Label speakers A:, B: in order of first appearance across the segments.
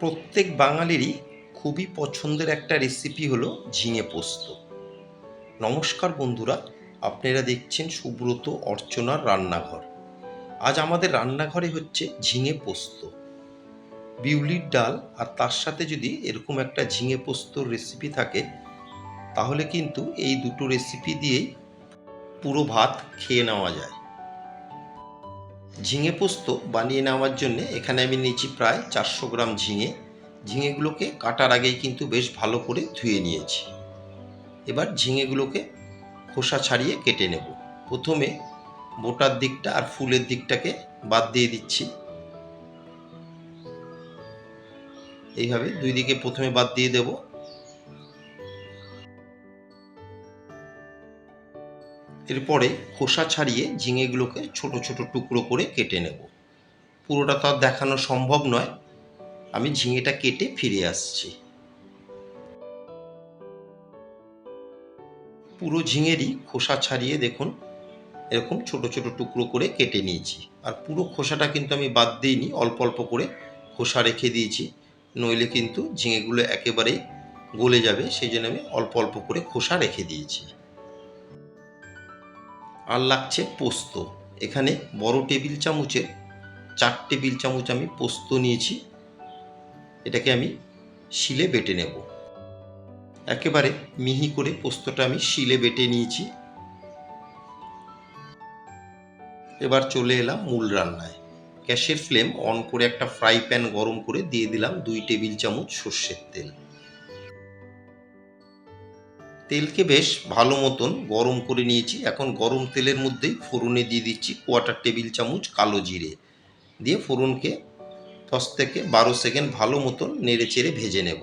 A: প্রত্যেক বাঙালিরই খুবই পছন্দের একটা রেসিপি হলো ঝিঙে পোস্ত। নমস্কার বন্ধুরা, আপনারা দেখছেন সুব্রত অর্চনার রান্নাঘর। আজ আমাদের রান্নাঘরে হচ্ছে ঝিঙে পোস্ত। বিউলির ডাল আর তার সাথে যদি এরকম একটা ঝিঙে পোস্তর রেসিপি থাকে, তাহলে কিন্তু এই দুটো রেসিপি দিয়েই পুরো ভাত খেয়ে নেওয়া যায়। ঝিঙে পোস্ত বানিয়ে নেওয়ার জন্য এখানে আমি নিয়েছি প্রায় চারশো গ্রাম ঝিঙে। ঝিঙেগুলোকে কাটার আগেই কিন্তু বেশ ভালো করে ধুয়ে নিয়েছি। এবার ঝিঙেগুলোকে খোসা ছাড়িয়ে কেটে নেব। প্রথমে বোটার দিকটা আর ফুলের দিকটাকে বাদ দিয়ে দিচ্ছি। এইভাবে দুই দিকে প্রথমে বাদ দিয়ে দেব। এরপরে খোসা ছাড়িয়ে ঝিঙেগুলোকে ছোট ছোট টুকরো করে কেটে নেব। পুরোটা তো আর দেখানো সম্ভব নয়। আমি ঝিঙেটা কেটে ফিরে আসছি। পুরো ঝিঙেরই খোসা ছাড়িয়ে দেখুন, এরকম ছোট ছোট টুকরো করে কেটে নিয়েছি। আর পুরো খোসাটা কিন্তু আমি বাদ দিইনি, অল্প অল্প করে খোসা রেখে দিয়েছি। নইলে কিন্তু ঝিঙেগুলো একেবারেই গলে যাবে, সেই জন্য আমি অল্প অল্প করে খোসা রেখে দিয়েছি। আর লাগছে পোস্ত। এখানে বড় টেবিল চামচের, চার টেবিল চামচ আমি পোস্ত নিয়েছি। এটাকে আমি শিলে বেটে নেব। একেবারে মিহি করে পোস্তটা আমি শিলে বেটে নিয়েছি। এবার চলে এলাম মূল রান্নায়। গ্যাসের ফ্লেম অন করে একটা ফ্রাই প্যান গরম করে দিয়ে দিলাম দুই টেবিল চামচ সর্ষের তেল। তেলকে বেশ ভালো মতন গরম করে নিয়েছি। এখন গরম তেলের মধ্যেই ফোড়নে দিয়ে দিচ্ছি কোয়াটার টেবিল চামচ কালো জিরে দিয়ে ফোড়নকে দশ থেকে বারো সেকেন্ড ভালো মতন নেড়ে চেড়ে ভেজে নেব।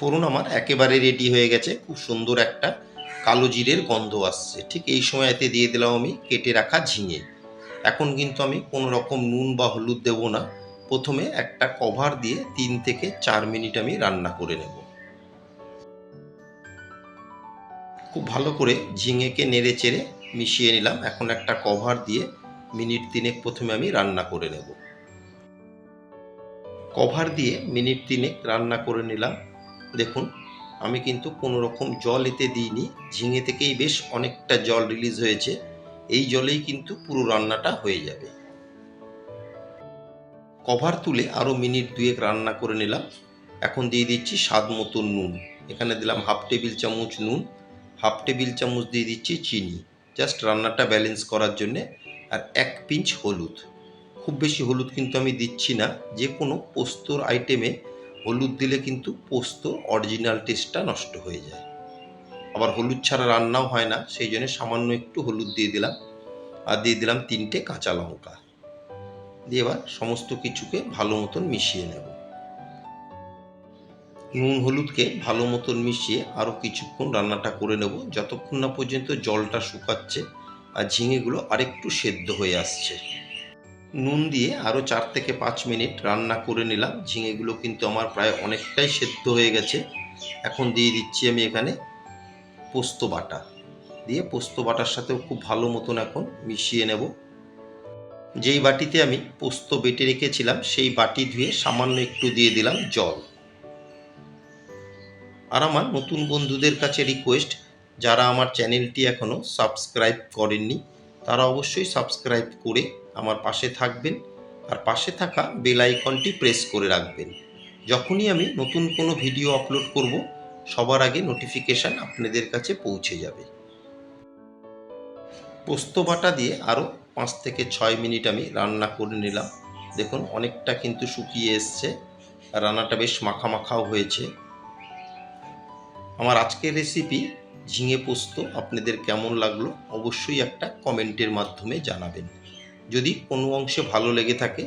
A: ফোড়ন আমার একেবারে রেডি হয়ে গেছে। খুব সুন্দর একটা কালো জিরের গন্ধ আসছে। ঠিক এই সময় এতে দিয়ে দিলাম আমি কেটে রাখা ঝিঙে। এখন কিন্তু আমি কোনো রকম নুন বা হলুদ দেব না। প্রথমে একটা কভার দিয়ে তিন থেকে চার মিনিট আমি রান্না করে নেব। খুব ভালো করে ঝিঙেকে নেড়ে চেড়ে মিশিয়ে নিলাম। এখন একটা কভার দিয়ে মিনিট তিনেক প্রথমে আমি রান্না করে নেব। কভার দিয়ে মিনিট তিনেক রান্না করে নিলাম। দেখুন, আমি কিন্তু কোনো রকম জল এতে দিইনি। ঝিঙে থেকেই বেশ অনেকটা জল রিলিজ হয়েছে। এই জলেই কিন্তু পুরো রান্নাটা হয়ে যাবে। কভার তুলে আরও মিনিট দুয়েক রান্না করে নিলাম। এখন দিয়ে দিচ্ছি স্বাদ মতো নুন। এখানে দিলাম হাফ টেবিল চামচ নুন। হাফ টেবিল চামচ দিয়ে দিচ্ছি চিনি। জাস্ট রান্নাটা ব্যালেন্স করার জন্যে আর এক পিঞ্চ হলুদ। খুব বেশি হলুদ কিন্তু আমি দিচ্ছি না। যে কোনো পোস্তর আইটেমে হলুদ দিলে কিন্তু পোস্ত অরিজিনাল টেস্টটা নষ্ট হয়ে যায়। আবার হলুদ ছাড়া রান্নাও হয় না, সেই জন্য সামান্য একটু হলুদ দিয়ে দিলাম। আর দিয়ে দিলাম তিনটে কাঁচা লঙ্কা। দিয়ে এবার সমস্ত কিছুকে ভালো মতন মিশিয়ে নেব। নুন হলুদকে ভালো মতন মিশিয়ে আরও কিছুক্ষণ রান্নাটা করে নেব। যতক্ষণ না পর্যন্ত জলটা শুকাচ্ছে আর ঝিঙেগুলো আরেকটু সেদ্ধ হয়ে আসছে। নুন দিয়ে আরও চার থেকে পাঁচ মিনিট রান্না করে নিলাম। ঝিঙেগুলো কিন্তু আমার প্রায় অনেকটাই সেদ্ধ হয়ে গেছে। এখন দিয়ে দিচ্ছি আমি এখানে পোস্ত বাটা। দিয়ে পোস্ত বাটার সাথেও খুব ভালো মতন এখন মিশিয়ে নেব। যেই বাটিতে আমি পোস্ত বেটে রেখেছিলাম, সেই বাটি ধুয়ে সামান্য একটু দিয়ে দিলাম জল। আর আমার নতুন বন্ধুদের কাছে রিকোয়েস্ট যারা আমার চ্যানেলটি এখনও সাবস্ক্রাইব করেননি, তারা অবশ্যই সাবস্ক্রাইব করে আমার পাশে থাকবেন, আর পাশে থাকা বেল আইকনটি প্রেস করে রাখবেন। যখনই আমি নতুন কোনো ভিডিও আপলোড করব, সবার আগে নোটিফিকেশান আপনাদের কাছে পৌঁছে যাবে। পোস্ত বাটা দিয়ে আরও পাঁচ থেকে ছয় মিনিট আমি রান্না করে নিলাম। দেখুন, অনেকটা কিন্তু শুকিয়ে এসছে রান্নাটা বেশ মাখা মাখাও হয়েছে। আমার আজকের রেসিপি ঝিঙে পোস্ত আপনাদের কেমন লাগল অবশ্যই একটা কমেন্টের মাধ্যমে জানাবেন। যদি কোনো অংশে ভালো লেগে থাকে,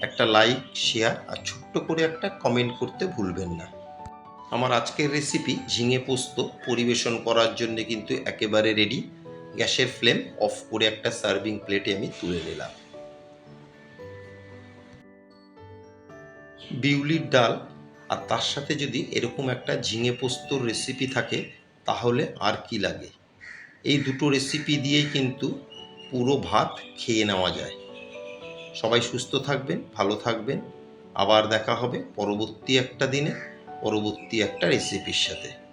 A: একটা লাইক শেয়ার আর ছোট্ট করে একটা কমেন্ট করতে ভুলবেন না। আমার আজকের রেসিপি ঝিঙে পোস্ত পরিবেশন করার জন্য কিন্তু একেবারে রেডি গ্যাসের ফ্লেম অফ করে একটা সার্ভিং প্লেটে আমি তুলে নিলাম। বিউলির ডাল আর তার সাথে যদি এরকম একটা ঝিঙে পোস্তর রেসিপি থাকে, তাহলে আর কি লাগে? এই দুটো রেসিপি দিয়েই কিন্তু পুরো ভাত খেয়ে নেওয়া যায়। সবাই সুস্থ থাকবেন, ভালো থাকবেন। আবার দেখা হবে পরবর্তী একটা দিনে, পরবর্তী একটা রেসিপির সাথে।